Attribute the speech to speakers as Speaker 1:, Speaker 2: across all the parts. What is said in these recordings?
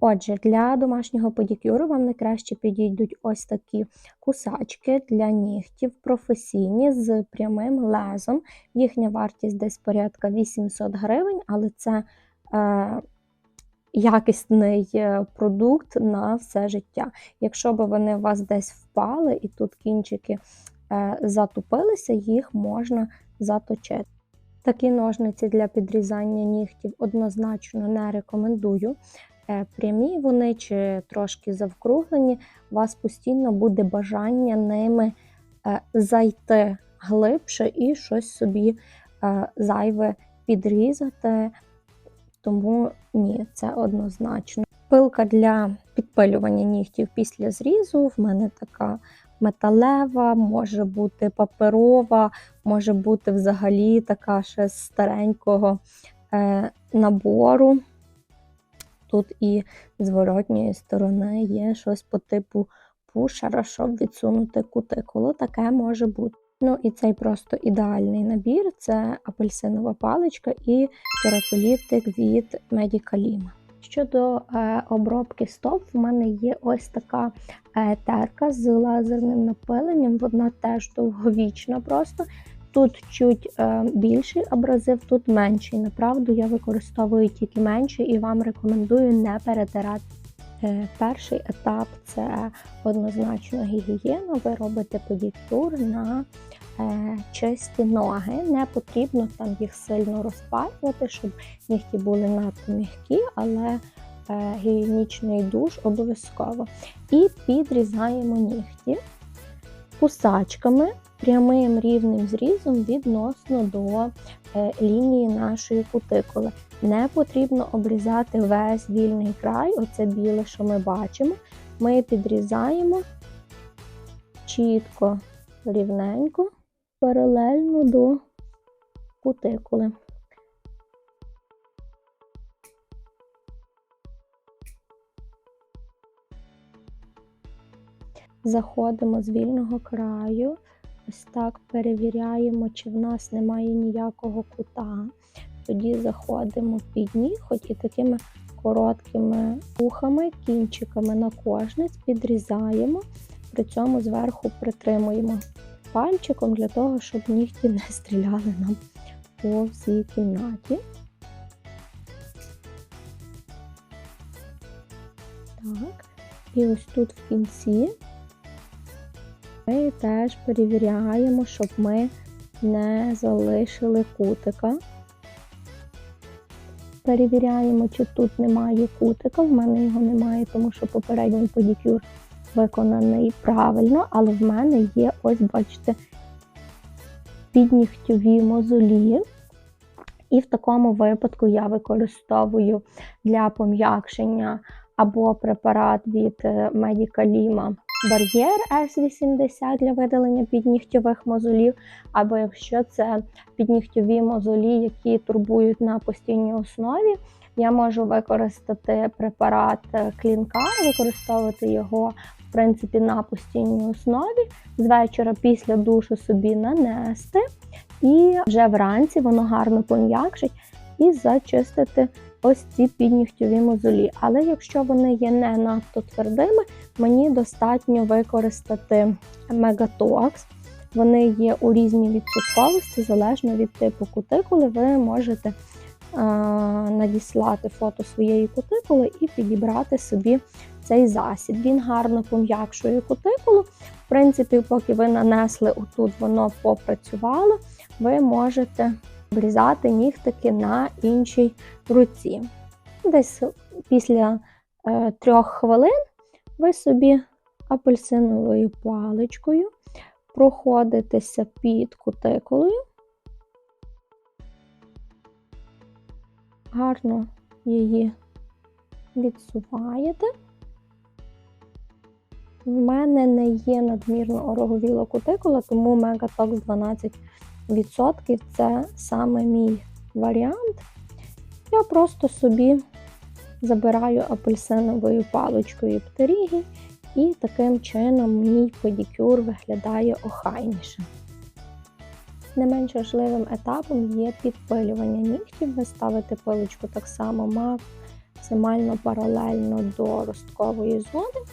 Speaker 1: Отже, для домашнього педикюру вам найкраще підійдуть ось такі кусачки для нігтів професійні з прямим лезом. Їхня вартість десь порядка 800 гривень, але це е, якісний е, продукт на все життя. Якщо б вони у вас десь впали і тут кінчики е, затупилися, їх можна заточити. Такі ножниці для підрізання нігтів однозначно не рекомендую. Е, Прямі вони чи трошки завкруглені, у вас постійно буде бажання ними е, зайти глибше і щось собі е, зайве підрізати. Тому ні, це однозначно. Пилка для підпилювання нігтів після зрізу в мене така металева, може бути паперова, може бути взагалі така ще з старенького е, набору. Тут і з воротньої сторони є щось по типу пушера, щоб відсунути кутикулу. Таке може бути. Ну і цей просто ідеальний набір це апельсинова паличка і кератолітик від Medicalima. Щодо е, обробки стоп, в мене є ось така е, терка з лазерним напиленням. Вона теж довговічна просто. Тут чуть е, більший абразив, тут менший. Направду я використовую тільки менший і вам рекомендую не перетирати. Е, перший етап це однозначно гігієна. Ви робите педикюр на е, чисті ноги. Не потрібно там їх сильно розпалювати, щоб нігті були надто м'які, але гігієнічний душ обов'язково. І підрізаємо нігті кусачками прямим рівним зрізом відносно до е, лінії нашої кутикули. Не потрібно обрізати весь вільний край, оце біле, що ми бачимо. Ми підрізаємо чітко, рівненько, паралельно до кутикули. Заходимо з вільного краю, ось так перевіряємо, чи в нас немає ніякого кута. Тоді заходимо під ніготь і такими короткими вухами, кінчиками на кожниць підрізаємо, при цьому зверху притримуємо пальчиком для того, щоб нігті не стріляли нам по всій кімнаті. Так, і ось тут в кінці ми теж перевіряємо, щоб ми не залишили кутика. Перевіряємо, чи тут немає кутика. В мене його немає, тому що попередній педикюр виконаний правильно, але в мене є, ось, бачите, піднігтьові мозолі. І в такому випадку я використовую для пом'якшення або препарат від Medicalima бар'єр S80 для видалення піднігтьових мозолів, або якщо це піднігтьові мозолі, які турбують на постійній основі, я можу використати препарат клінкар, використовувати його в принципі на постійній основі, з вечора після душу собі нанести, і вже вранці воно гарно пом'якшить і зачистити ось ці піднігтьові мозолі. Але якщо вони є не надто твердими, мені достатньо використати Мегатокс. Вони є у різній відсотковості, залежно від типу кутикули, ви можете а, надіслати фото своєї кутикули і підібрати собі цей засіб. Він гарно пом'якшує кутикулу. В принципі, поки ви нанесли отут, воно попрацювало, ви можете обрізати нігтики на іншій руці. Десь після е, трьох хвилин ви собі апельсиновою паличкою проходитеся під кутикулою, гарно її відсуваєте. В мене не є надмірно ороговіла кутикула, тому Мегатокс 12% це саме мій варіант. Я просто собі забираю апельсиновою паличкою птеріги, і таким чином мій педикюр виглядає охайніше. Не менш важливим етапом є підпилювання нігтів. Ви ставите пилочку так само максимально паралельно до росткової зони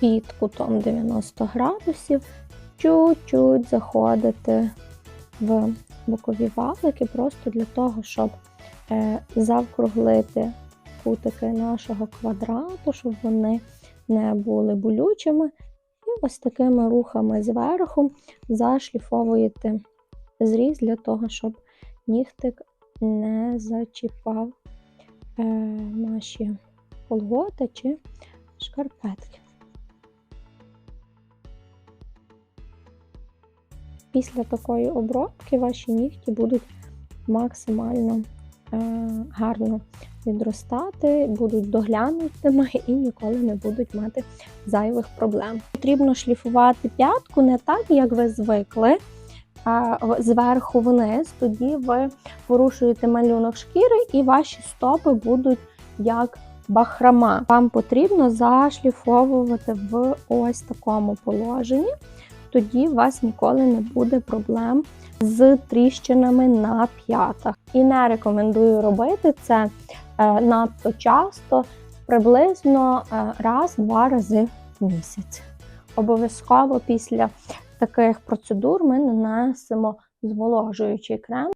Speaker 1: під кутом 90 градусів, чуть-чуть заходити в бокові валики, просто для того, щоб е, завкруглити кутики нашого квадрату, щоб вони не були болючими. І ось такими рухами зверху зашліфовуєте зріз для того, щоб нігтик не зачіпав е, наші колготи чи шкарпетки. Після такої обробки ваші нігті будуть максимально е, гарно відростати, будуть доглянутими і ніколи не будуть мати зайвих проблем. Потрібно шліфувати п'ятку не так, як ви звикли, зверху вниз. Тоді ви порушуєте малюнок шкіри, і ваші стопи будуть як бахрама. Вам потрібно зашліфовувати в ось такому положенні. Тоді у вас ніколи не буде проблем з тріщинами на п'ятах. І не рекомендую робити це е, надто часто, приблизно е, раз-два рази в місяць. Обов'язково після таких процедур ми нанесемо зволожуючий крем.